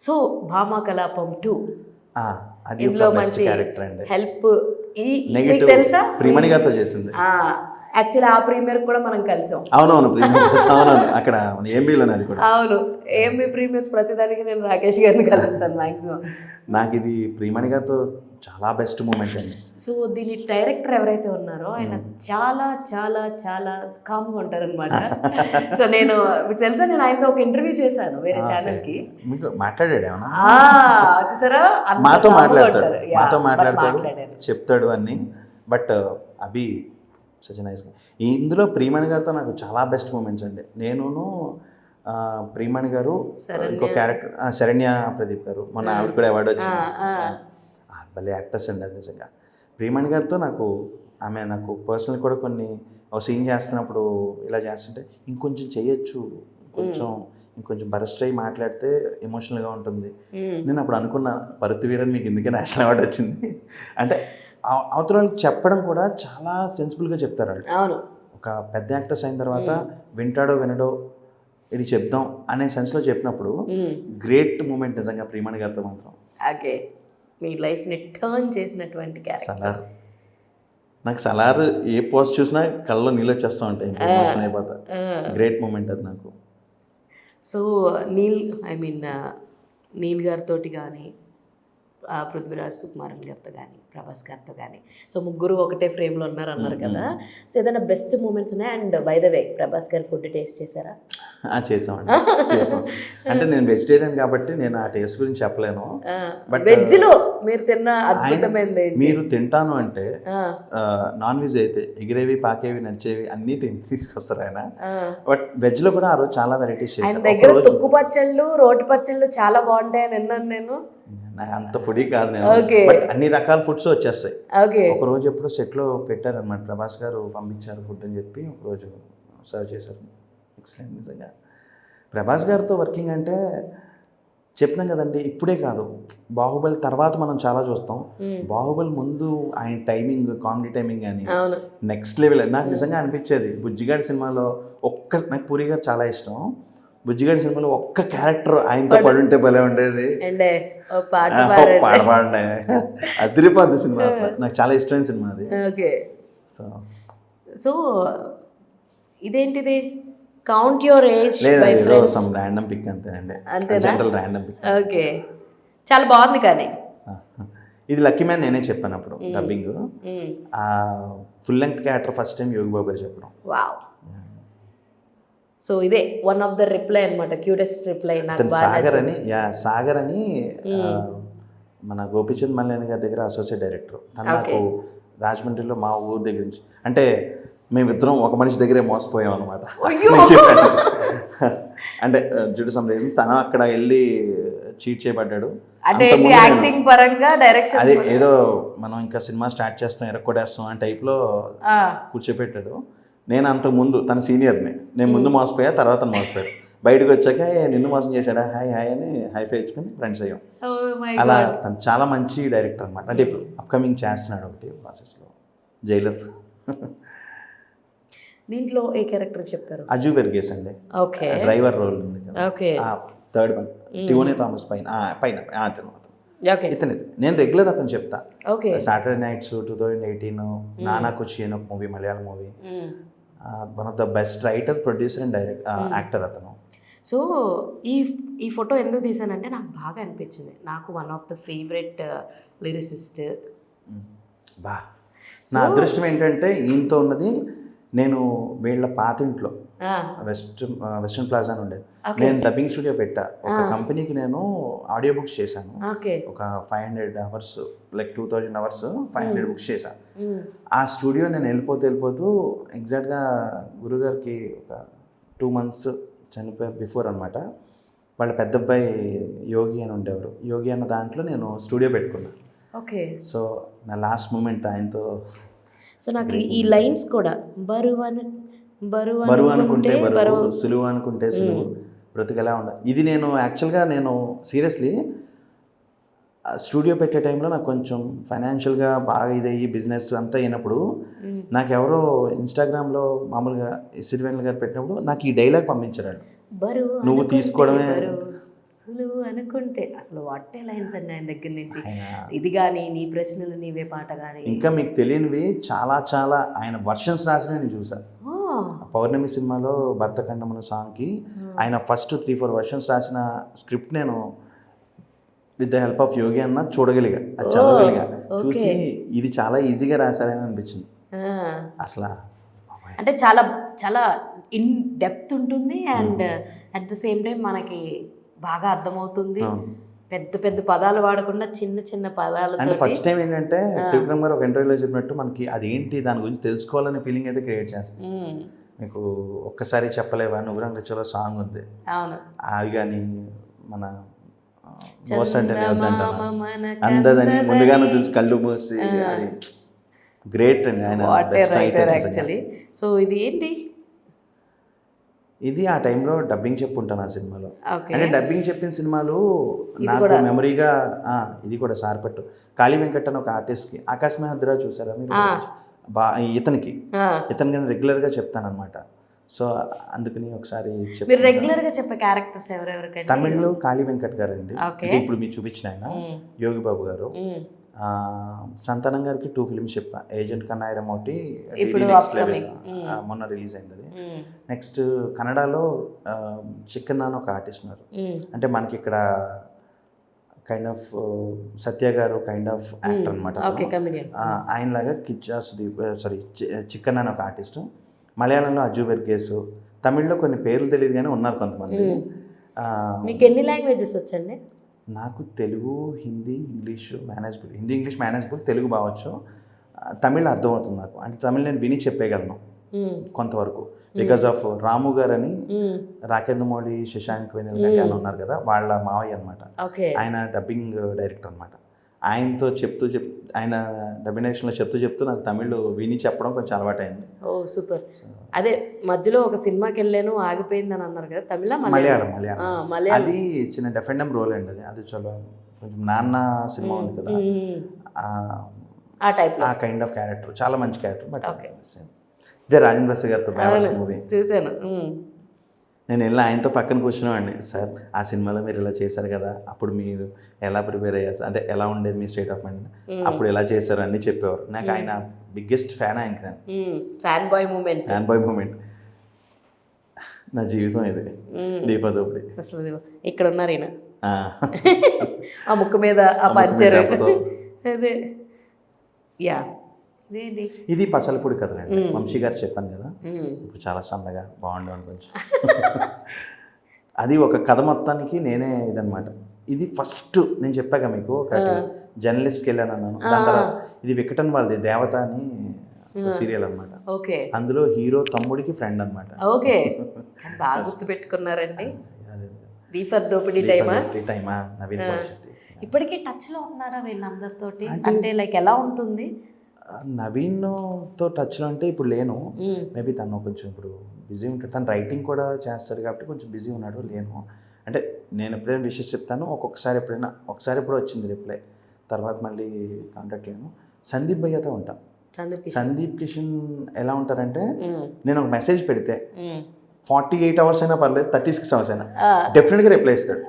So Bhama Kalapam two. ఇందులో మంచి character అండి. హెల్ప్ నెగిటివ్ తెలుసా? ప్రియమణి గారితో చేసింది. యాక్చువల్లీ ఆ ప్రీమియర్ కూడా మనం కలిసాం. అవునవును అవునవును అక్కడ ఎంబీలోనే అది కూడా. అవును ఏఎంబి ప్రీమియర్స్ ప్రతిదానికి నేను రాకేష్ గారిని కలుస్తాను మాక్సిమం. నాకు ఇది ప్రియమణి గారితో చాలా బెస్ట్ మూమెంట్ అండి. సో దీని డైరెక్టర్ ఎవరైతే ఉన్నారో ఆయన చాలా చాలా చాలా కామ్గా ఉంటారనమాట సో నేను మీకు తెలుసా నేను ఆయనతో ఒక ఇంటర్వ్యూ చేశాను వేరే ఛానల్కి మీకు మాట్లాడాడు చూసారా? మాతో మాట్లాడతాడు. ఉంటారు. మాతో మాట్లాడతాడు. చెప్తాడు అన్ని. బట్ అభి సచ్ నైస్ ఇందులో ప్రియమణి గారితో నాకు చాలా బెస్ట్ మూమెంట్స్ అండి. నేనును ఆ, ప్రియమణి గారు. ఇంకో క్యారెక్టర్ శరణ్య ప్రదీప్ గారు మొన్న ఆవిడ కూడా అవార్డు వచ్చింది. భలే యాక్టర్స్ అండి అది నిజంగా. ప్రియమణి గారితో నాకు ఆమె నాకు పర్సనల్ కూడా కొన్ని ఒక సీన్ చేస్తున్నప్పుడు ఇలా చేస్తుంటే ఇంకొంచెం చేయొచ్చు కొంచెం ఇంకొంచెం బరస్ట్ అయ్యి మాట్లాడితే ఎమోషనల్గా ఉంటుంది. నేను అప్పుడు అనుకున్న పరుతి వీరన్ మీకు ఎందుకే నేషనల్ అవార్డు వచ్చింది. అంటే అవతల చెప్పడం కూడా చాలా సెన్సిబుల్గా చెప్తారు వాళ్ళు. అవును. ఒక పెద్ద యాక్టర్స్ అయిన తర్వాత వింటాడో వినడో ఇది చెప్దాం అనే సెన్స్లో చెప్పినప్పుడు. గ్రేట్ మూమెంట్ నిజంగా ప్రియమణి గారితో మాత్రం. ఓకే. మీ లైఫ్ని టర్న్ చేసినటువంటి సలార్. నాకు సలార్ ఏ పోస్ట్ చూసినా కళ్ళలో నీళ్ళు వచ్చేస్తూ ఉంటాయి. ఇంకా ఎమోషన్ అయిపోతా. గ్రేట్ మూమెంట్ అది నాకు. So Neel I mean Neel గారితో కానీ పృథ్వీరాజ్ సుకుమారన్ గారితో కానీ ప్రభాస్ గారితో కానీ సో ముగ్గురు ఒకటే ఫ్రేమ్లో ఉన్నారు అన్నారు కదా. సో ఏదైనా బెస్ట్ మూమెంట్స్ ఉన్నాయి? And by the way Prabhas గారి ఫుడ్ టేస్ట్ చేశారా? ఆ, చేసామండి చేసాం అంటే నేను వెజిటేరియన్ కాబట్టి నేను ఆ టేస్ట్ గురించి చెప్పలేను. But, వెజ్లో మీరు తిన్న అద్భుతమైనది? మీరు తింటాను అంటే నాన్ వెజ్ అయితే ఎగిరేవి పాకేవి నడిచేవి అన్నీ తీసుకొస్తారు ఆయన. బట్ వెజ్లో కూడా ఆ రోజు చాలా వెరైటీస్ చేశారు. దగ్గర తుక్కు పచ్చళ్ళు రోటి పచ్చళ్ళు చాలా బాగుంటాయని విన్నాను నేను. అంత ఫుడీ కాదు నేను. బట్ అన్ని రకాల ఫుడ్స్ వచ్చేస్తాయి. ఒక రోజు ఎప్పుడో సెట్లో పెట్టారనమాట ప్రభాస్ గారు పంపించారు ఫుడ్ అని చెప్పి ఒక రోజు సర్వ్ చేశారు. ఎక్సలెంట్ నిజంగా. ప్రభాస్ గారితో వర్కింగ్ అంటే చెప్పినాం కదండి ఇప్పుడే కాదు. బాహుబలి తర్వాత మనం చాలా చూస్తాం. బాహుబలి ముందు ఆయన టైమింగ్ కామెడీ టైమింగ్ కానీ నెక్స్ట్ లెవెల్. నాకు నిజంగా అనిపించేది బుజ్జిగాడి సినిమాలో ఒక్క నాకు పూరి గారు చాలా ఇష్టం. బుజ్జిగాడి సినిమాలో ఒక్క క్యారెక్టర్ ఆయనతో పడుంటే భలే ఉండేది. పాట పాడండి. అదిరిపోద్ది సినిమా అసలు. నాకు చాలా ఇష్టమైన సినిమా అది. ఓకే. సో. సో ఇదేంటిది? కౌంట్ యువర్ ఏజ్ లేదా సమ్ ర్యాండమ్ పిక్ అంతేనండి. అంతేనా? General random pick okay. చాలా బాగుంది కానీ. ఇది లక్కీ మ్యాన్ నేనే చెప్పాను అప్పుడు dubbing. Full length character first time Yogi Babu గారు చెప్పడం. వావ్. సో ఇదే వన్ ఆఫ్ ద రిప్లై అనమాట క్యూటెస్ట్ రిప్లై నాకు సాగర్ అని యా సాగర్ అని మన గోపిచంద్ మల్లేని గారి దగ్గర అసోసియేట్ డైరెక్టర్ తను నాకు రాజమండ్రిలో మా ఊరు దగ్గర నుంచి అంటే మేమిద్దరం ఒక మనిషి దగ్గరే మోసపోయాం అనమాట అంటే జుడు సమ్ రీజన్స్ తను అక్కడ వెళ్ళి చీట్ చేయబడ్డాడు. అదే ఏదో మనం ఇంకా సినిమా స్టార్ట్ చేస్తాం ఎరక్కొడేస్తాం ఆ. టైప్లో కూర్చోపెట్టాడు. నేను అంత ముందు తన సీనియర్ని. నేను ముందు మోసపోయా తర్వాత తను మోసపోయాడు బయటకు వచ్చాక "ఏ, నిన్ను మోసం చేశాడా? హాయ్ హాయ్ అని హై ఫై ఇచ్చుకొని ఫ్రెండ్స్ అయ్యాం. Oh అలా తను చాలా మంచి డైరెక్టర్ అనమాట అంటే ఇప్పుడు అప్కమింగ్ చేస్తున్నాడు ఒకటి ప్రాసెస్లో జైలర్ దీంట్లో ఏ క్యారెక్టర్ చెప్పారు అజు వెర్గేస్ అండి. ఓకే డ్రైవర్ రోల్ ఉంది okay third one Tovino Thomas పైన పైన అతను ఇతను. నేను రెగ్యులర్ అతను చెప్తా. Okay Saturday nights two thousand eighteen నానా కుచి అని ఒక movie Malayalam movie one of the best writer producer and direct actor అతను. సో ఈ ఈ ఫోటో ఎందుకు తీసానంటే నాకు బాగా అనిపించింది. నాకు one of the favourite lyricist బా. నా అదృష్టం ఏంటంటే ఈయనతో ఉన్నది నేను వీళ్ళ పాతింట్లో వెస్ట్ వెస్టర్న్ ప్లాజా ఉండేది నేను డబ్బింగ్ స్టూడియో పెట్టా. ఒక కంపెనీకి నేను ఆడియో బుక్స్ చేశాను. ఒక five hundred hours like two thousand hours five hundred books చేశాను ఆ స్టూడియో నేను వెళ్ళిపోతూ వెళ్ళిపోతూ ఎగ్జాక్ట్గా గురుగారికి ఒక టూ మంత్స్ చనిపోయే బిఫోర్ అనమాట వాళ్ళ పెద్ద అబ్బాయి యోగి అని ఉండేవారు. యోగి అన్న దాంట్లో నేను స్టూడియో పెట్టుకున్నా. ఓకే సో నా లాస్ట్ మూమెంట్ ఆయనతో సో నాకు ఈ- లైన్స్ కూడా బరువు అని బరువు బరువు అనుకుంటే బరువు సులువు అనుకుంటే సులువు. బ్రతుకు ఎలా ఉండాలి ఇది నేను యాక్చువల్గా నేను సీరియస్లీ స్టూడియో పెట్టే టైంలో నాకు కొంచెం ఫైనాన్షియల్గా బాగా ఇదయ్యి బిజినెస్ అంతా అయినప్పుడు నాకు ఎవరో ఇన్స్టాగ్రామ్లో మామూలుగా సిరివెన్నెల గారు పెట్టినప్పుడు నాకు ఈ డైలాగ్ పంపించారు నువ్వు తీసుకోవడమే- అసలు అనుకుంటే అసలు వాటే లైన్స్ అండి ఆయన దగ్గర నుంచి. ఇది కానీ నీ ప్రశ్నలు నీవే పాట కానీ ఇంకా మీకు తెలియనివి చాలా చాలా ఆయన వర్షన్స్ రాసిన నేను చూసాను పౌర్ణమి సినిమాలో భర్తఖండమున సాంగ్కి ఆయన ఫస్ట్ త్రీ ఫోర్ వర్షన్స్ రాసిన స్క్రిప్ట్ నేను with the help of Yogi అన్న చూడగలిగా అది చదవగలిగా. చూసి ఇది చాలా ఈజీగా రాశారని అనిపించింది. అసలు అంటే చాలా చాలా ఇన్ డెప్త్ ఉంటుంది and at the same time మనకి బాగా అర్థమవుతుంది. పెద్ద పెద్ద పదాలు వాడకుండా చిన్న చిన్న అండ్ పదాలతో ఫస్ట్ టైం ఏంటంటే త్రివిక్రమ్ గారు ఒక ఇంటర్వ్యూలో చెప్పినట్టు మనకి అదేంటి దాని గురించి తెలుసుకోవాలనే ఫీలింగ్ అయితే క్రియేట్ చేస్తుంది. మీకు ఒక్కసారి చెప్పలేవా? నువ్వు రంగు రిచోలో సాంగ్ ఉంది. అవును. అవి కానీ మన మనకు అందదని ముందుగానే తెలుసు కళ్ళు మూసి అది గ్రేట్ అండి ఆయన. యాక్చువల్లీ సో ఇది ఏంటి? ఇది ఆ టైంలో డబ్బింగ్ చెప్పుంటాను ఆ సినిమాలో. అంటే డబ్బింగ్ చెప్పిన సినిమాలు నాకు మెమరీగా ఇది కూడా సార్పట్టు కాళీ వెంకట్ అని ఒక ఆర్టిస్ట్కి ఆకాశ్ మెహద్రా చూసారా మీరు? బా ఇతనికి. ఇతనికి రెగ్యులర్గా చెప్తాను అనమాట సో అందుకని ఒకసారి మీరు రెగ్యులర్గా చెప్పే క్యారెక్టర్స్ తమిళ్ళో కాళీ వెంకట్ గారు అండి ఇప్పుడు మీరు చూపించిన ఆయన. యోగి బాబు గారు. సంతానం గారికి టూ ఫిల్మ్స్ చెప్పా. ఏజెంట్ కన్నాయిరం ఒకటి మొన్న రిలీజ్ అయింది అది. నెక్స్ట్ కన్నడలో చికెన్ అని ఒక ఆర్టిస్ట్ ఉన్నారు. అంటే మనకి ఇక్కడ కైండ్ ఆఫ్ సత్య గారు కైండ్ ఆఫ్ యాక్టర్ అనమాట ఆయనలాగా కిచ్చా సుదీప్ సారీ చికెన్ అని ఒక ఆర్టిస్ట్ మలయాళంలో అజ్జు వెర్గేసు తమిళ్ళో కొన్ని పేర్లు తెలియదు కానీ ఉన్నారు కొంతమంది. మీకు ఎన్ని లాంగ్వేజెస్ వచ్చండి? నాకు Telugu Hindi English manageable Hindi English manageable Telugu బావచ్చు Tamil అర్థమవుతుంది నాకు. అంటే తమిళ్ నేను విని చెప్పేయగలను. కొంతవరకు. బికాస్ ఆఫ్ రాము గారు అని. రాకేంద్ర మోడీ శశాంక్ వెనల్ అని ఉన్నారు కదా వాళ్ళ మావయ్య అనమాట ఆయన డబ్బింగ్ డైరెక్టర్ అనమాట ఆయనతో చెప్తూ చెప్ ఆయన డబ్బినేషన్లో చెప్తూ చెప్తూ నాకు తమిళ్ విని చెప్పడం కొంచెం అలవాటైంది. Oh super. అదే మధ్యలో ఒక సినిమాకి వెళ్ళాను ఆగిపోయిందని అన్నారు కదా తమిళ మలయాళం? మలయాళం అది చిన్న డెఫెండమ్ రోల్ అండి అది. అది చాలా కొంచెం నాన్న సినిమా ఉంది కదా. ఆ- టైప్ ఆ కైండ్ ఆఫ్ క్యారెక్టర్ చాలా మంచి క్యారెక్టర్ బట్. ఇదే రాజేంద్ర ప్రసాద్ గారితో మూవీ చూశాను. మ్మ్. నేను వెళ్ళి ఆయనతో పక్కన కూర్చున్నామండి. సార్ ఆ సినిమాలో మీరు ఇలా చేశారు కదా అప్పుడు మీరు ఎలా ప్రిపేర్ అయ్యారు? అంటే ఎలా ఉండేది మీ స్టేట్ ఆఫ్ మైండ్? అప్పుడు ఎలా చేశారు? అన్నీ చెప్పేవారు. నాకు ఆయన బిగ్గెస్ట్ ఫ్యాన్ ఆయనకి నేను. మ్మ్. Fan boy moment. Fan boy moment. నా జీవితం ఇది. దీపా దోపిడి అసలు ఇదిగో, ఇక్కడ ఉన్నారు ఈయన. ఆ. ముక్కు మీద ఆ పంచర్. అదే. యా. ఇది పసలపూడి కథలండి వంశీ గారు చెప్పాను కదా. ఇప్పుడు చాలా సన్నగా బాగుండేవాడు కొంచెం అది ఒక కథ మొత్తానికి నేనే ఇదనమాట ఇది ఫస్ట్ నేను చెప్పాక మీకు ఒకటి. జర్నలిస్ట్కి వెళ్ళాను అన్నాను. దాని తర్వాత ఇది వికటన్ వాళ్ళది దేవత అని సీరియల్ అనమాట ఓకే. అందులో హీరో తమ్ముడికి ఫ్రెండ్ అనమాట ఓకే. బాగా గుర్తు పెట్టుకున్నారండి బీఫర్ దోపిడీ టైమా? టైమా? నవీన్ ఇప్పటికీ టచ్లో ఉన్నారా వీళ్ళందరితోటి? అంటే లైక్ ఎలా ఉంటుంది? నవీన్తో టచ్లో అంటే ఇప్పుడు లేను. మేబీ తను కొంచెం ఇప్పుడు బిజీ ఉంటాడు. తను రైటింగ్ కూడా చేస్తాడు కాబట్టి కొంచెం బిజీ ఉన్నాడు లేను. అంటే నేను ఎప్పుడైనా విషెస్ చెప్తాను ఒక్కొక్కసారి ఎప్పుడైనా ఒకసారి ఎప్పుడో వచ్చింది రిప్లై. తర్వాత మళ్ళీ కాంటాక్ట్ లేను. సందీప్ భయ్యతో ఉంటా. సందీప్ కిషన్. ఎలా ఉంటారంటే. నేను ఒక మెసేజ్ పెడితే. ఫార్టీ ఎయిట్ అవర్స్ అయినా పర్లేదు థర్టీ సిక్స్ అవర్స్ అయినా. ఆ, డెఫినెట్గా రిప్లై ఇస్తాడు.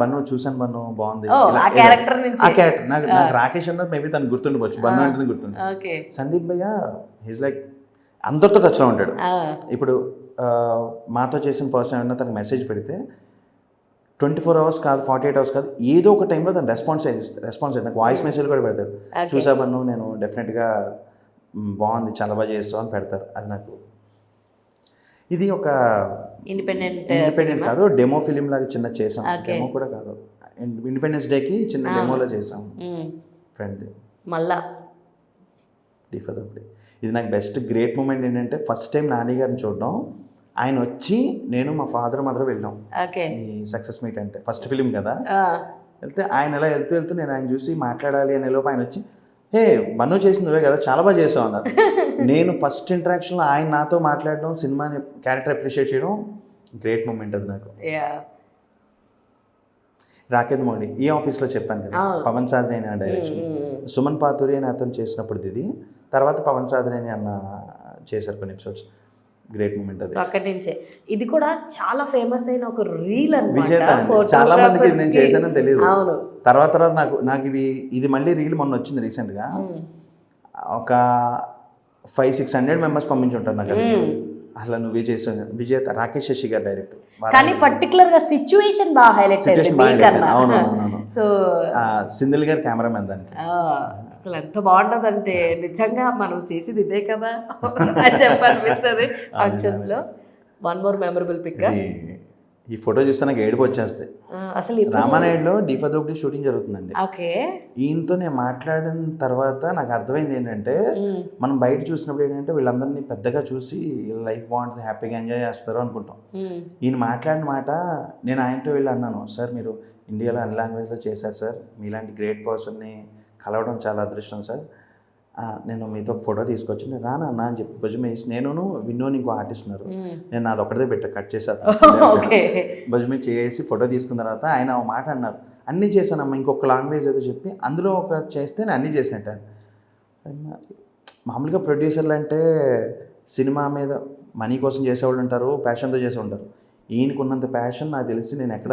బన్ను చూసాను బన్ను బాగుంది. ఆ క్యారెక్టర్ నాకు నాకు రాకేష్ అన్నది మేబీ తను గుర్తుండవచ్చు బన్ను అంటే గుర్తుండే సందీప్ భయ్య హీస్ లైక్ అందరితో టచ్లో ఉంటాడు. ఇప్పుడు మాతో చేసిన పర్సన్ ఏమన్నా తనకు మెసేజ్ పెడితే ట్వంటీ ఫోర్ అవర్స్ కాదు ఫార్టీ ఎయిట్ అవర్స్ కాదు ఏదో ఒక టైంలో తను రెస్పాన్స్ రెస్పాన్స్ అయ్యి నాకు వాయిస్ మెసేజ్ కూడా పెడతారు Okay. చూసాబన్ను నేను డెఫినెట్గా బాగుంది చాలా బాగా చేస్తావు అని పెడతారు. అది నాకు ఇది ఒక ఇండిపెండెంట్ ఇండిపెండెంట్ కాదు డెమో ఫిలిం లాగా చిన్న చేసాం. డెమో కూడా కాదు. ఇండిపెండెన్స్ డేకి చిన్న డెమోలో చేసాం. ఫ్రెండ్ మళ్ళా? ఇది నాకు బెస్ట్ గ్రేట్ మూమెంట్ ఏంటంటే ఫస్ట్ టైం నాని గారిని చూడడం. ఆయన వచ్చి నేను మా ఫాదర్ మదర్ వెళ్ళాం. ఈ సక్సెస్ మీట్ అంటే ఫస్ట్ ఫిలిం కదా. వెళ్తే ఆయన ఎలా వెళ్తూ వెళ్తూ నేను ఆయన చూసి మాట్లాడాలి అనే లోపు ఆయన వచ్చి హే మను చేసింది నువ్వే కదా చాలా బాగా చేసావు అన్నారు. నేను ఫస్ట్ ఇంటరాక్షన్లో ఆయన నాతో మాట్లాడడం సినిమాని క్యారెక్టర్ అప్రిషియేట్ చేయడం గ్రేట్ మూమెంట్ అది నాకు. రాకేంద్ర మోడీ ఈ ఆఫీస్లో చెప్పాను కదా. పవన్ సాధనే అనే డైరెక్షన్. సుమన్ పాతూరి అని అతను చేసినప్పుడు ఇది తర్వాత పవన్ సాధనే అన్న చేశారు కొన్ని ఎపిసోడ్స్ గ్రేట్ మూమెంట్ అది. అక్కడి నుంచే. ఇది కూడా చాలా ఫేమస్ అయిన ఒక రీల్ విజేత. చాలా మందికి నేను చేశానని తెలియదు అవును. తర్వాత తర్వాత నాకు నాకు ఇవి ఇది మళ్ళీ రీల్ మొన్న వచ్చింది రీసెంట్గా. ఒక ఫైవ్ సిక్స్ హండ్రెడ్ మెంబర్స్ పంపించుంటారు నాకు అది. అసలు నువ్వే చేసావు. విజేత రాకేష్ శశి గారు డైరెక్ట్ కానీ పర్టికులర్గా సిచ్యువేషన్ బాగా హైలైట్ సిచ్యువేషన్ బాగా అవును సో సింధిల్ గారు కెమెరామెన్ దానికి. అసలు ఎంత బాగుంటదంటే నిజంగా మనం చేసేది ఇదే కదా? అని చెప్పనిపిస్తుంది ఫంక్షన్స్లో. వన్ మోర్ మెమరబుల్ పిక్ ఈ ఫోటో చూస్తే నాకు ఏడుపు వచ్చేస్తుంది. అసలు రామానాయుడులో డిఫదోబ్డి షూటింగ్ జరుగుతుందండి. ఓకే. ఈయనతో నేను మాట్లాడిన తర్వాత నాకు అర్థమైంది ఏంటంటే. మనం బయట చూసినప్పుడు ఏంటంటే వీళ్ళందరినీ పెద్దగా చూసి లైఫ్ బాగుంటుంది హ్యాపీగా ఎంజాయ్ చేస్తారు అనుకుంటాం. ఈయన మాట్లాడిన మాట నేను ఆయనతో వెళ్ళి అన్నాను సార్ మీరు ఇండియాలో అన్ని లాంగ్వేజ్లో చేశారు సార్. మీలాంటి గ్రేట్ పర్సన్ని కలవడం చాలా అదృష్టం సార్. నేను మీతో ఒక ఫోటో తీసుకొచ్చి నేను రానా అన్న అని చెప్పి భుజం వేసి నేను విన్నో ఇంకో ఆర్టిస్ట్ ఉన్నారు. నేను నాది ఒకటిదే పెట్టా కట్ చేశాను ఓకే. భుజం మీద చేసి ఫోటో తీసుకున్న తర్వాత ఆయన ఒక మాట అన్నారు. అన్నీ చేశానమ్మా ఇంకొక లాంగ్వేజ్ ఏదో చెప్పి అందులో ఒక చేస్తే నేను అన్నీ చేసినట్టు. మామూలుగా ప్రొడ్యూసర్లు అంటే సినిమా మీద మనీ కోసం చేసేవాళ్ళు ఉంటారు ప్యాషన్తో చేసే ఉంటారు. ఈయనకు ఉన్నంత ప్యాషన్ నాకు తెలిసి నేను ఎక్కడ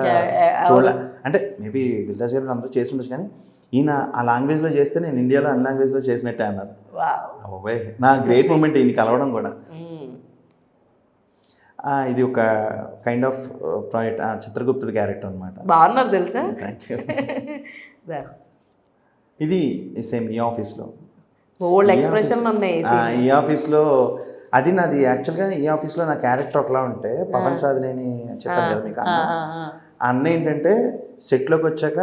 చూడలే. అంటే మేబీ దిల్రాజ్ గారు అందరూ చేసి ఉండొచ్చు కానీ ఈయన ఆ లాంగ్వేజ్లో చేస్తే నేను ఇండియాలో అన్ని లాంగ్వేజ్లో చేసినట్టే అన్నారు. అబ్బాయి నా గ్రేట్ మూమెంట్ ఈయన కలవడం కూడా. ఇది ఒక కైండ్ ఆఫ్ ప్రాజెక్ట్ చిత్రగుప్తుడి క్యారెక్టర్ అనమాట బాగున్నారు తెలుసా. ఇది సేమ్ ఈ ఆఫీస్లో ఎక్స్ప్రెషన్ ఆ, ఈ ఆఫీస్లో అది నాది యాక్చువల్గా ఈ ఆఫీస్లో నా క్యారెక్టర్ ఒకలా ఉంటే పవన్ సాధినేని చెప్పాను కదా మీకు అన్న. ఏంటంటే సెట్లోకి వచ్చాక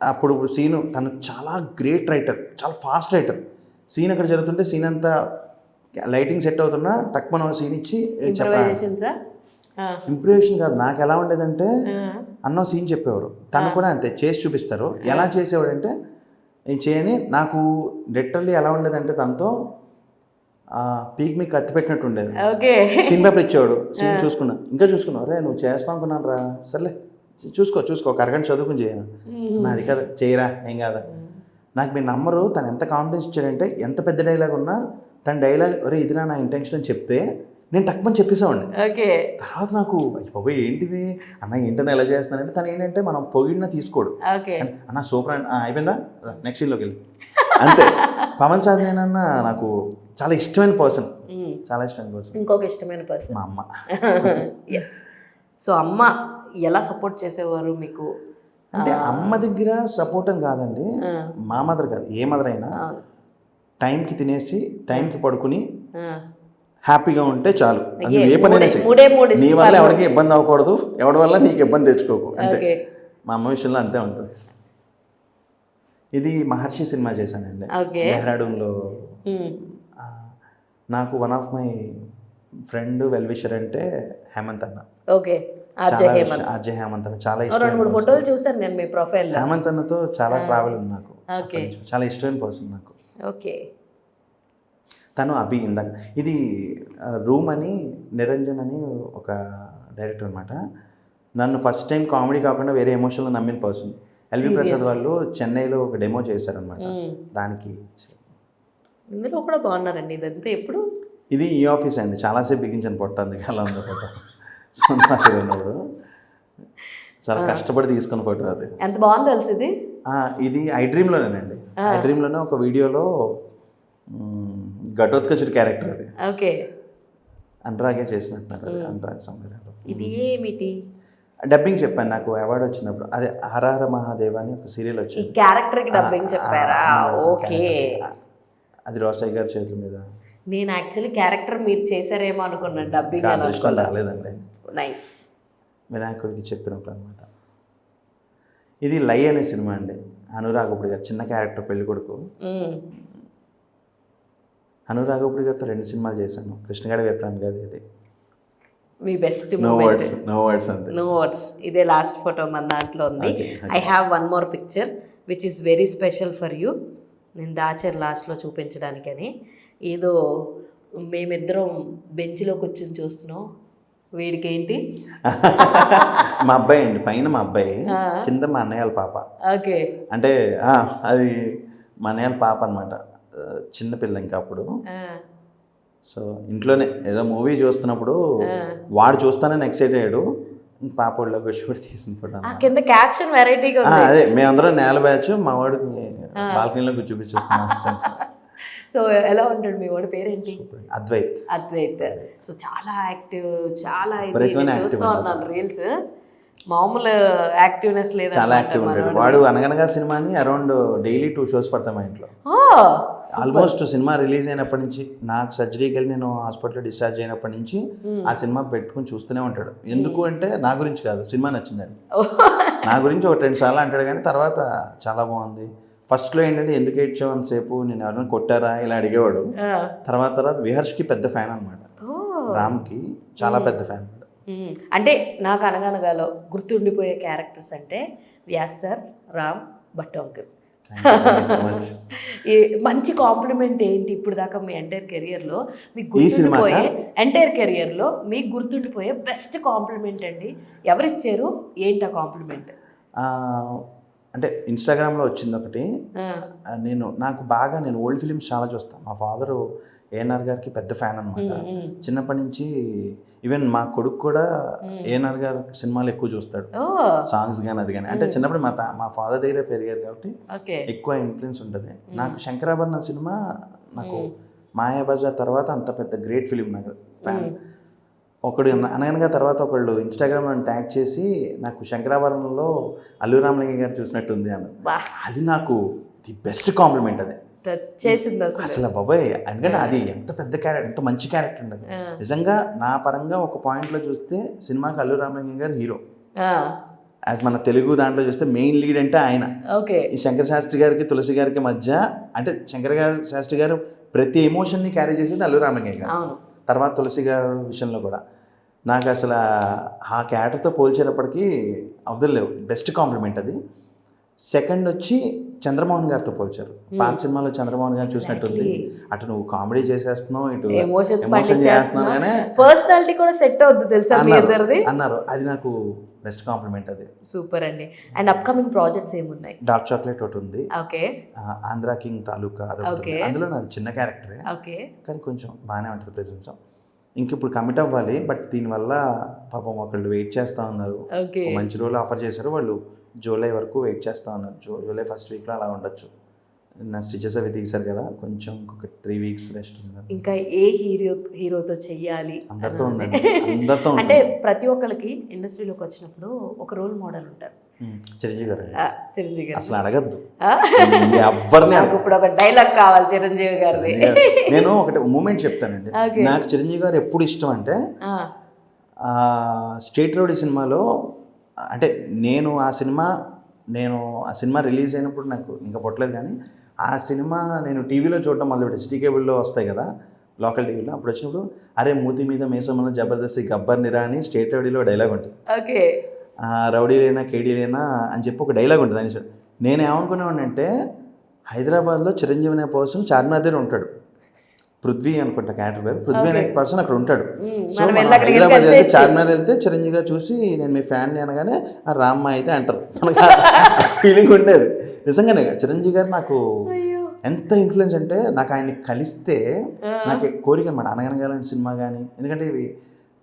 అప్పుడు సీను తను చాలా గ్రేట్ రైటర్ చాలా ఫాస్ట్ రైటర్. సీన్ అక్కడ జరుగుతుంటే సీన్ అంతా లైటింగ్ సెట్ అవుతున్నా టక్ మనం సీన్ ఇచ్చి ఇంప్రెషన్ కాదు నాకు ఎలా ఉండేదంటే అన్న సీన్ చెప్పేవారు. తను కూడా అంతే చేసి చూపిస్తారు. ఎలా చేసేవాడంటే ఈ చేయని నాకు లిటరల్లీ ఎలా ఉండేదంటే తనతో పీక్ మీకు కత్తి పెట్టినట్టు ఉండేది. సీన్ పేపర్ ఇచ్చేవాడు. సీన్ చూసుకున్నా. ఇంకా చూసుకున్నావు రే నువ్వు చేస్తావు అనుకున్నాను రా సర్లే. చూసుకో చూసుకో ఒక అరగంట చదువుకుని చేయను. నాది కదా చేయరా ఏం కాదా. నాకు మీ నమ్మరు తను ఎంత కాన్ఫిడెన్స్ ఇచ్చాడంటే ఎంత పెద్ద డైలాగ్ ఉన్నా తన డైలాగ్ ఒరే ఇది నా ఇంటెన్షన్ అని చెప్తే నేను టక్మని చెప్పేసేవాడిని. ఓకే. తర్వాత నాకు బాబోయ్ ఏంటిది? అన్న ఏంటని ఎలా చేస్తున్నానంటే తను ఏంటంటే మనం పొగిడినా తీసుకోడు. అన్న సూపర్ అండ్ అయిపోయిందా? నెక్స్ట్ సీన్లోకి వెళ్ళి అంతే. పవన్ సాధినేనన్న నాకు చాలా ఇష్టమైన పర్సన్ చాలా ఇష్టమైన పర్సన్ ఇంకొక ఇష్టమైన పర్సన్ మా అమ్మ. సో అమ్మ ఎలా సపోర్ట్ చేసేవారు మీకు? అంటే అమ్మ దగ్గర సపోర్ట్ అని కాదండి మా మదర్ కాదు ఏ మదర్ అయినా. టైంకి తినేసి టైంకి పడుకుని. హ్యాపీగా ఉంటే చాలు. ఏ పనైనా మూడు నీ వల్ల ఎవరికి ఇబ్బంది అవ్వకూడదు ఎవరి వల్ల నీకు ఇబ్బంది తెచ్చుకోకు అంతే. మా అమ్మ విషయంలో అంతే ఉంటుంది. ఇది మహర్షి సినిమా చేశానండి. డెహ్రాడూన్లో. నాకు one of my friend well wisher అంటే హేమంత్ అన్న. ఓకే. ఆర్జే హేమంత్. అన్న చాలా ఇష్టం రెండు మూడు ఫోటోలు చూసాను నేను మీ ప్రొఫైల్లో హేమంత్ అన్నతో చాలా ట్రావెల్ ఉంది నాకు ఓకే. చాలా ఇష్టమైన పర్సన్ నాకు. ఓకే. తను అభి ఇందాక. ఇది రూమ్ అని నిరంజన్ అని ఒక డైరెక్టర్ అనమాట నన్ను ఫస్ట్ టైం కామెడీ కాకుండా వేరే ఎమోషన్లో నమ్మిన పర్సన్ ఎల్వి ప్రసాద్ వాళ్ళు చెన్నైలో ఒక డెమో చేశారనమాట. దానికి ఇందులో కూడా బాగున్నారండి ఇదంతా ఎప్పుడు? ఇది ఈ ఆఫీస్ అండి. చాలాసేపు బిగించాను పొట్ట అందుకే అలా ఉంది ఫోటో. ఉన్నప్పుడు చాలా కష్టపడి తీసుకున్న ఫోటో అది. ఎంత బాగుంది తెలుసు ఇది? ఇది ఐ డ్రీమ్లోనేనండి ఐ డ్రీమ్లోనే ఒక వీడియోలో ఘటోత్కచుడి క్యారెక్టర్ అది. ఓకే. అనురాగే చేసినట్టున్నారు అనురాగ్ సంగారు ఇది ఏమిటి? డబ్బింగ్ చెప్పాను నాకు అవార్డు వచ్చినప్పుడు. అదే హరహర మహాదేవ్ అని ఒక సీరియల్ వచ్చింది. క్యారెక్టర్కి డబ్బింగ్ చెప్పారా? ఓకే. అది రోసయ్య గారి చేతుల మీద. నేను యాక్చువల్లీ క్యారెక్టర్ మీరు చేశారేమో అనుకున్నాను డబ్బింగ్ అదృష్టం అనుకున్నాను. రాలేదండి. నైస్ వినాయకుడికి చెప్పినప్పుడు అనమాట ఇది లై అనే సినిమా అండి. అనురాగపుడి గారు చిన్న క్యారెక్టర్ పెళ్ళి కొడుకు. అనురాగపుడి గారితో రెండు సినిమాలు చేశాను. కృష్ణగాడి వేప్రాన్ గారి ఇది. మీ best no words no words అంతే. నో వర్డ్స్ ఇదే లాస్ట్ ఫోటో మన దాంట్లో ఉంది. I have one more picture which is very special for you నేను దాచారు లాస్ట్లో చూపించడానికని. ఏదో మేమిద్దరం బెంచ్లో కూర్చొని చూస్తున్నాం. వీడికి ఏంటి మా అబ్బాయి అండి పైన మా అబ్బాయి. కింద మా అన్నయ్య వాళ్ళ పాప. ఓకే. అంటే అది మా అన్నయ్య వాళ్ళ పాప అనమాట చిన్న పిల్ల ఇంకా అప్పుడు. సో ఇంట్లోనే ఏదో మూవీ చూస్తున్నప్పుడు వాడు చూస్తానని ఎక్సైట్ అయ్యాడు పాపోళ్ళ కూర్చోబెట్టి తీసిన ఫోటో కింద క్యాప్షన్ వెరైటీగా అదే మేమందరం నేల బ్యాచ్ మా వాడికి బాల్కనీలో కూర్చోబెట్టేస్తున్నాం సో ఎలా ఉంటాడు మీ వాడి పేరేంటి? అద్వైత్. అద్వైత్. సో చాలా యాక్టివ్ చాలా చూస్తూ ఉన్నాను రీల్స్. మామూలు యాక్టివ్నెస్ లేదా చాలా యాక్టివ్ ఉంటాడు వాడు. అనగనగా సినిమాని అరౌండ్ డైలీ టూ షోస్ పడతాయి మా ఇంట్లో. ఆల్మోస్ట్ సినిమా రిలీజ్ అయినప్పటి నుంచి నాకు సర్జరీకి వెళ్ళి నేను హాస్పిటల్లో డిశ్చార్జ్ అయినప్పటి నుంచి ఆ సినిమా పెట్టుకుని చూస్తూనే ఉంటాడు. ఎందుకు అంటే నా గురించి కాదు సినిమా నచ్చిందండి. నా గురించి ఒక రెండు సార్లు అంటాడు కానీ తర్వాత చాలా బాగుంది. ఫస్ట్లో ఏంటంటే ఎందుకు ఏడ్చావు అంతసేపు? నేను ఎవరైనా కొట్టారా? ఇలా అడిగేవాడు. తర్వాత తర్వాత విహర్ష్కి పెద్ద ఫ్యాన్ అనమాట రామ్కి చాలా పెద్ద ఫ్యాన్ అంటే నాకు అనగనగాలో గుర్తుండిపోయే క్యారెక్టర్స్ అంటే Vyas sir Ram Bhat uncle. Much compliment ఏంటి ఇప్పుడు దాకా మీ ఎంటైర్ కెరియర్లో? మీకు? గుర్తుండిపోయే ఎంటైర్ కెరియర్లో మీకు గుర్తుండిపోయే బెస్ట్ కాంప్లిమెంట్ అండి. ఎవరిచ్చారు? ఏంటి ఆ కాంప్లిమెంట్? అంటే ఇన్స్టాగ్రామ్లో వచ్చింది ఒకటి. నేను నాకు బాగా నేను ఓల్డ్ ఫిలిమ్స్ చాలా చూస్తాను మా ఫాదరు ఏఎన్ఆర్ గారికి పెద్ద ఫ్యాన్ అనమాట చిన్నప్పటి నుంచి ఈవెన్ మా కొడుకు కూడా ఏఎన్ఆర్ గారి సినిమాలు ఎక్కువ చూస్తాడు. సాంగ్స్ కానీ అది కానీ అంటే చిన్నప్పుడు మా తా మా ఫాదర్ దగ్గరే పెరిగారు కాబట్టి ఎక్కువ ఇన్ఫ్లుయెన్స్ ఉంటుంది. నాకు శంకరాభరణం సినిమా నాకు మాయాబజార్ తర్వాత అంత పెద్ద గ్రేట్ ఫిలిం నాకు. ఫ్యాన్. ఒకడు అనగనగా తర్వాత ఒకళ్ళు ఇన్స్టాగ్రామ్లో ట్యాగ్ చేసి నాకు శంకరాభరణంలో అల్లు రామలింగ గారు చూసినట్టుంది అని. అది నాకు ది బెస్ట్ కాంప్లిమెంట్ అది. చేసింది అసలు. బాబాయ్ ఎందుకంటే అది ఎంత పెద్ద క్యారెక్టర్ ఎంత మంచి క్యారెక్టర్ ఉండదు. నిజంగా నా పరంగా ఒక పాయింట్లో చూస్తే సినిమాకి అల్లు రామలింగ గారు హీరో యాజ్ మన తెలుగు దాంట్లో చూస్తే మెయిన్ లీడ్ అంటే ఆయన. ఓకే. ఈ శంకర శాస్త్రి గారికి తులసి గారికి మధ్య అంటే శంకర గారు శాస్త్రి గారు ప్రతి ఎమోషన్ని క్యారీ చేసేది అల్లు రామలింగ గారు. తర్వాత తులసి గారి విషయంలో కూడా. నాకు అసలు ఆ క్యారెక్టర్తో పోల్చేటప్పటికీ అవదలేవు బెస్ట్ కాంప్లిమెంట్ అది. సెకండ్ వచ్చి చంద్రమోహన్ గారితో పోల్చారు. పాత సినిమాలో చంద్రమోహన్ గారు చూసినట్టుంది. అటు నువ్వు కామెడీ చేసేస్తున్నావు ఇటు ఎమోషన్ చేస్తున్నావు కానీ పర్సనాలిటీ కూడా సెట్ అవుద్ది తెలుసా అన్నారు అది నాకు బెస్ట్ కాంప్లిమెంట్ అది. సూపర్ అండి. అండ్ అప్కమింగ్ ప్రాజెక్ట్స్ ఏమున్నాయి? డార్క్ చాక్లెట్ ఒకటి ఉంది. Okay Andhra king Taluka. Okay. అందులో నాది చిన్న క్యారెక్టరే ఓకే కానీ కొంచెం బాగానే ఉంటుంది ప్రెజెన్స్ ఇంక ఇప్పుడు కమిట్ అవ్వాలి బట్ దీనివల్ల పాపం ఒకళ్ళు వెయిట్ చేస్తూ ఉన్నారు. మంచి రోజులు ఆఫర్ చేశారు వాళ్ళు. జూలై వరకు వెయిట్ చేస్తూ ఉన్నారు జూ జూలై ఫస్ట్ వీక్లో అలా ఉండొచ్చు. నా స్టిచెస్ అవి తీశారు కదా కొంచెం ఇంకొక త్రీ వీక్స్ రెస్ట్ ఇంకా ఏ హీరో హీరోతో చెయ్యాలి అందరితో ఉంది. ఉందండి. అందరితో అంటే ప్రతి ఒక్కరికి ఇండస్ట్రీలోకి వచ్చినప్పుడు ఒక రోల్ మోడల్ ఉంటారు. చిరంజీవి గారు చిరంజీవి గారు. అసలు అడగద్దు? ఎవరిని ఇప్పుడు ఒక డైలాగ్ కావాలి చిరంజీవి గారిది. నేను ఒకటి మూమెంట్ చెప్తానండి. నాకు చిరంజీవి గారు ఎప్పుడు ఇష్టం అంటే స్టేట్ రోడ్ సినిమాలో అంటే నేను ఆ సినిమా నేను ఆ సినిమా రిలీజ్ అయినప్పుడు నాకు ఇంకా పుట్టలేదు కానీ ఆ సినిమా నేను టీవీలో చూడటం మొదలుపెట్టి సిటీ కేబుల్లో వస్తాయి కదా లోకల్ టీవీలో. అప్పుడు వచ్చినప్పుడు అరే మూతి మీద మీసమన్న జబర్దస్త్ గబ్బర్ నిరా అని స్టేట్ రౌడీలో డైలాగ్ ఉంటుంది. ఓకే. ఆ, రౌడీ లేనా కేడీ లేనా అని చెప్పి ఒక డైలాగ్ ఉంటుంది అని నేను ఏమనుకునేవాడిని అంటే హైదరాబాద్లో చిరంజీవి అనే పర్సన్ చార్మినార్ దగ్గర ఉంటాడు. పృథ్వీ అనుకుంటా క్యారెక్టర్ పేరు. పృథ్వీ అనే పర్సన్ అక్కడ ఉంటాడు. సో హైదరాబాద్ వెళ్తే చార్మినార్ వెళ్తే చిరంజీవి గారు చూసి నేను మీ ఫ్యాన్ అనగానే ఆ రామ్మ అయితే అంటారు ఫీలింగ్ ఉండేది. నిజంగానే చిరంజీవి గారు నాకు ఎంత ఇన్ఫ్లుయెన్స్ అంటే నాకు ఆయన్ని కలిస్తే నాకు కోరిక అనమాట అనగనగాలని సినిమా కానీ ఎందుకంటే ఇవి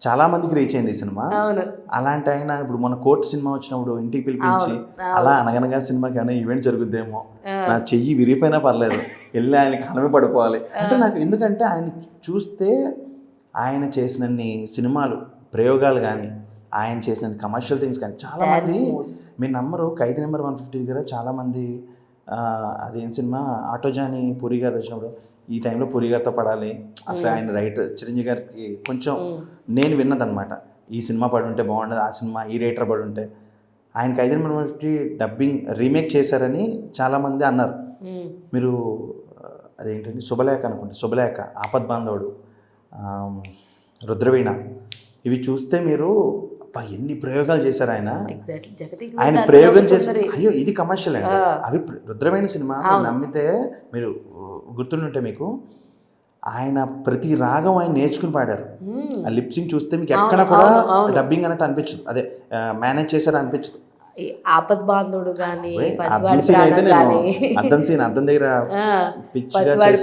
చాలా మందికి రీచ్ అయింది ఈ సినిమా. అలాంటి ఆయన ఇప్పుడు మన కోర్టు సినిమా వచ్చినప్పుడు ఇంటికి పిలిపించి అలా అనగనగా సినిమాకి ఏమైనా ఈవెంట్ జరుగుద్దేమో. నా చెయ్యి విరిగిపోయినా పర్లేదు. వెళ్ళి ఆయనకి హనమి పడిపోవాలి. అంటే నాకు ఎందుకంటే ఆయన చూస్తే ఆయన చేసినన్ని సినిమాలు ప్రయోగాలు కానీ ఆయన చేసిన కమర్షియల్ థింగ్స్ కానీ చాలా మంది. మీరు నమ్మరు ఖైదీ నెంబర్ వన్ ఫిఫ్టీ దగ్గర చాలా మంది అదేం సినిమా ఆటోజాని పూరి గారు వచ్చినప్పుడు ఈ టైంలో పూరి గారితో పడాలి. అసలు ఆయన రైట్ చిరంజీవి గారికి కొంచెం నేను విన్నదనమాట ఈ సినిమా పడి ఉంటే బాగుండదు ఆ సినిమా ఈ రైటర్ పడి ఉంటే ఆయన Khaidi number one fifty dubbing remake చేశారని చాలామంది అన్నారు. మీరు అదేంటండి? శుభలేఖ అనుకోండి. శుభలేఖ ఆపద్ బాంధవుడు రుద్రవీణ. ఇవి చూస్తే మీరు ఎన్ని ప్రయోగాలు చేశారు ఆయన? ఆయన ప్రయోగం సుందరి. అయ్యో ఇది కమర్షియల్ అండి. అవి రుద్రమైన సినిమా. నమ్మితే మీరు గుర్తుంటే మీకు. ఆయన ప్రతి రాగం ఆయన నేర్చుకుని పాడారు. ఆ లిప్సింగ్ చూస్తే మీకు ఎక్కడ కూడా డబ్బింగ్ అన్నట్టు అనిపించదు. అదే మేనేజ్ చేశారు అనిపించదు. ఆపద్ బాంధుడు కానీ అద్దం సీన్ అద్దం దగ్గర.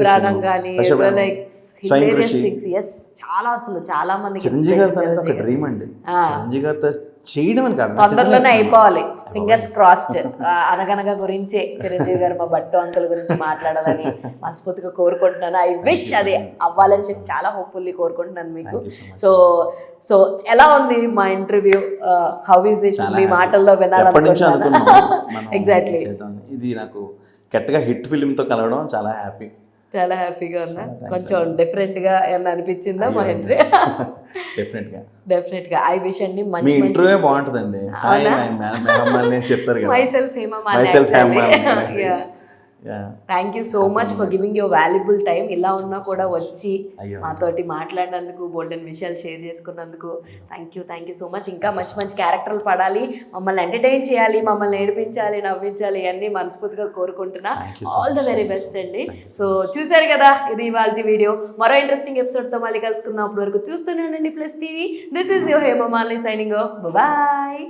ప్రాణం కానీ లైక్ స్వయం కృషి. ఎస్ చాలా అసలు చాలా మందికి చిరంజీవి గారితో అనేది ఒక డ్రీమ్ అండి. చిరంజీవి గారితో చేయడం అని కాదు తొందరలోనే అయిపోవాలి. ఫింగర్స్ క్రాస్డ్ అనగనగా గురించే చిరంజీవి గారు మా బట్టు అంకుల్ గురించి మాట్లాడాలని మనస్ఫూర్తిగా కోరుకుంటున్నాను. ఐ విష్ అది అవ్వాలని చెప్పి చాలా హోప్ఫుల్లీ కోరుకుంటున్నాను మీకు. సో సో ఎలా ఉంది మా interview how is it me. మాటల్లో వినాలనుకుంటున్నాను. ఎగ్జాక్ట్లీ. ఇది నాకు గట్టిగా హిట్ ఫిల్మ్తో కలవడం చాలా హ్యాపీ చాలా హ్యాపీగా ఉన్నా. కొంచెం డిఫరెంట్గా ఏమన్నా అనిపించిందా మా ఎంట్రీ డెఫినెట్గా డెఫినెట్గా ఐ విష్ అండి మీ మంచి ఇంటర్వ్యూ బాగుంటుందండి. చెప్తారు కదా. Myself Hema Hema yeah Yeah. Thank you so much for giving your valuable time ఇలా ఉన్నా కూడా వచ్చి. మాతోటి మాట్లాడినందుకు బోల్డెన్ విషయాలు షేర్ చేసుకున్నందుకు thank you thank you so much ఇంకా మంచి మంచి క్యారెక్టర్లు పడాలి. మమ్మల్ని ఎంటర్టైన్ చేయాలి మమ్మల్ని ఏడిపించాలి నవ్వించాలి అన్ని మనస్ఫూర్తిగా కోరుకుంటున్నా. All the. వెరీ బెస్ట్ అండి. సో చూసారు కదా ఇది ఇవాళ వీడియో మరో ఇంట్రెస్టింగ్ ఎపిసోడ్తో మళ్ళీ కలుసుకుందాం. అప్పటి వరకు చూస్తూనే ఉండండి plus TV this is your Hemamali signing off bye